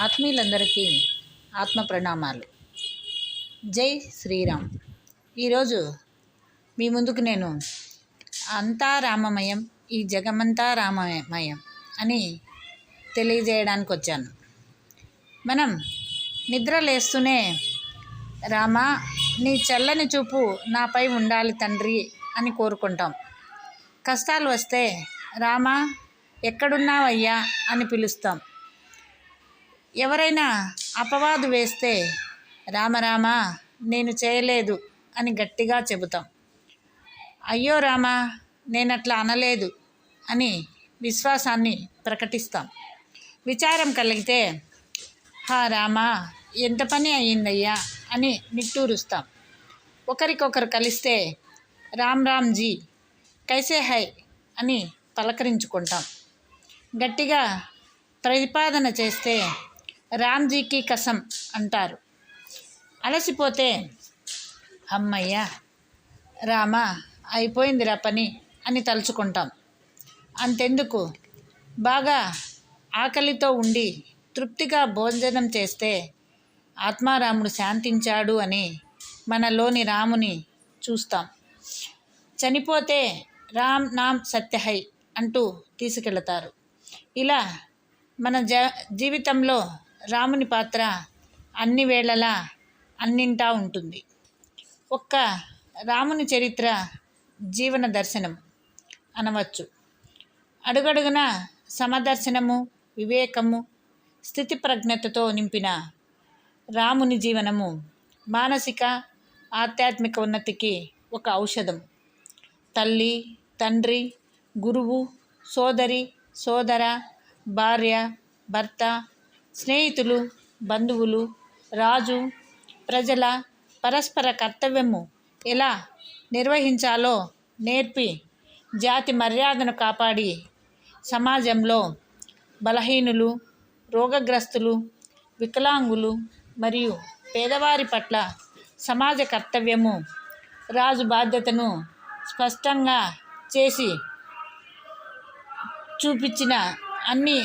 ఆత్మీయులందరికీ ఆత్మ ప్రణామాలు జై శ్రీరామ్. ఈరోజు మీ ముందుకు నేను అంతా రామమయం ఈ జగమంతా రామమయం అని తెలియజేయడానికి వచ్చాను మనం నిద్ర లేస్తూనే రామ నీ చల్లని చూపు నాపై ఉండాలి తండ్రి అని కోరుకుంటాం. కష్టాలు వస్తే రామ ఎక్కడున్నావయ్యా అని పిలుస్తాం. ఎవరైనా అపవాదు వేస్తే రామరామ నేను చేయలేదు అని గట్టిగా చెబుతాం. అయ్యో రామా నేను అట్లా అనలేదు అని విశ్వాసాన్ని ప్రకటిస్తాం. విచారం కలిగితే హా రామా ఎంత పని అయ్యిందయ్యా అని నిట్టూరుస్తాం. ఒకరికొకరు కలిస్తే రామ్ రామ్ జీ కైసే హై అని పలకరించుకుంటాం. గట్టిగా ప్రతిపాదన చేస్తే రామ్జీకి కసం అంటారు. అలసిపోతే అమ్మయ్య రామ అయిపోయిందిరా పని అని తలుచుకుంటాం. అంతెందుకు? బాగా ఆకలితో ఉండి తృప్తిగా భోజనం చేస్తే ఆత్మారాముడు శాంతించాడు అని మనలోని రాముని చూస్తాం. చనిపోతే రామ్ నామ్ సత్యహై అంటూ తీసుకెళతారు. ఇలా మన జ జీవితంలో రాముని పాత్ర అన్ని వేళలా అన్నింటా ఉంటుంది. ఒక్క రాముని చరిత్ర జీవన దర్శనం అనవచ్చు. అడుగడుగున సమదర్శనము వివేకము స్థితి ప్రజ్ఞతతో నింపిన రాముని జీవనము మానసిక ఆధ్యాత్మిక ఉన్నతికి ఒక ఔషధం. తల్లి తండ్రి గురువు సోదరి సోదర భార్య భర్త స్నేహితులు బంధువులు రాజు ప్రజల పరస్పర కర్తవ్యము ఎలా నిర్వహించాలో నేర్పి జాతి మర్యాదను కాపాడి సమాజంలో బలహీనులు రోగగ్రస్తులు వికలాంగులు మరియు పేదవారి పట్ల సమాజ కర్తవ్యము రాజు బాధ్యతను స్పష్టంగా చేసి చూపించిన అన్ని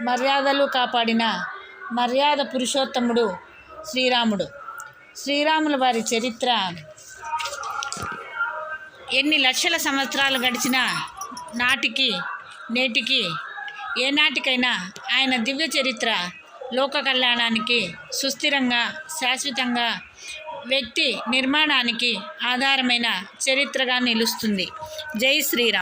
మర్యాదలు కాపాడిన మర్యాద పురుషోత్తముడు శ్రీరాముడు. శ్రీరాముల వారి చరిత్ర ఎన్ని లక్షల సంవత్సరాలు గడిచిన నాటికి నేటికి ఏనాటికైనా ఆయన దివ్య చరిత్ర లోక కళ్యాణానికి సుస్థిరంగా శాశ్వతంగా వ్యక్తి నిర్మాణానికి ఆధారమైన చరిత్రగా నిలుస్తుంది. జై శ్రీరామ్.